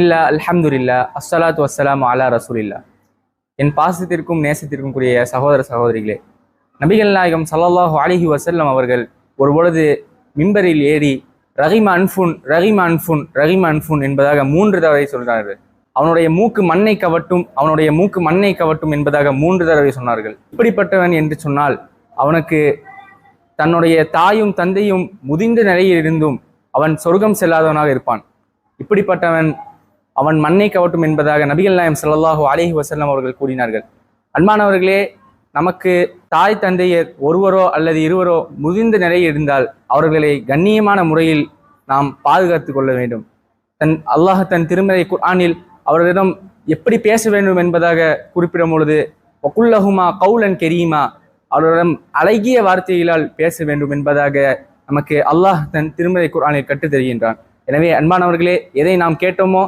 இல்லா அல்ஹம்துலில்லா அஸ்ஸலாத் வசலாம் அலா ரசூலில்லா. என் பாசத்திற்கும் நேசத்திற்கும் கூடிய சகோதர சகோதரிகளே நபிகள் நாயகம் சல்லாஹூ அலிஹி வசல்லம் அவர்கள் ஒருபொழுது மிம்பரில் ஏறி ரஹிம அன்ஃபுன் ரஹிம அன்ஃபுன் ரஹிம அன்ஃபுன் என்பதாக மூன்று தடவை சொல்கிறார்கள். அவனுடைய மூக்கு மண்ணை கவட்டும் அவனுடைய மூக்கு மண்ணை கவட்டும் என்பதாக மூன்று தடவை சொன்னார்கள். இப்படிப்பட்டவன் என்று சொன்னால் அவனுக்கு தன்னுடைய தாயும் தந்தையும் முதிர்ந்த நிலையில் இருந்தும் அவன் சொர்க்கம் செல்லாதவனாக இருப்பான். இப்படிப்பட்டவன் அவன் மண்ணை கவட்டும் என்பதாக நபிகள் நாயம் சல்லாஹூ அலைஹி வசல்லம் அவர்கள் கூறினார்கள். அன்பானவர்களே நமக்கு தாய் தந்தையர் ஒருவரோ அல்லது இருவரோ முதிர்ந்த நிலையில் இருந்தால் அவர்களை கண்ணியமான முறையில் நாம் பாதுகாத்து கொள்ள வேண்டும். தன் அல்லாஹ் தன் திருமறை குர்ஆனில் அவர்களிடம் எப்படி பேச வேண்டும் என்பதாக குறிப்பிடும் பொழுது வக்குல்லஹுமா கவுலன் கெரீமா அவர்களிடம் அழகிய வார்த்தைகளால் பேச வேண்டும் என்பதாக நமக்கு அல்லாஹ் தன் திருமறை குர்ஆனில் கற்றுத் தருகின்றான் எனவே அன்பானவர்களே எதை நாம் கேட்டோமோ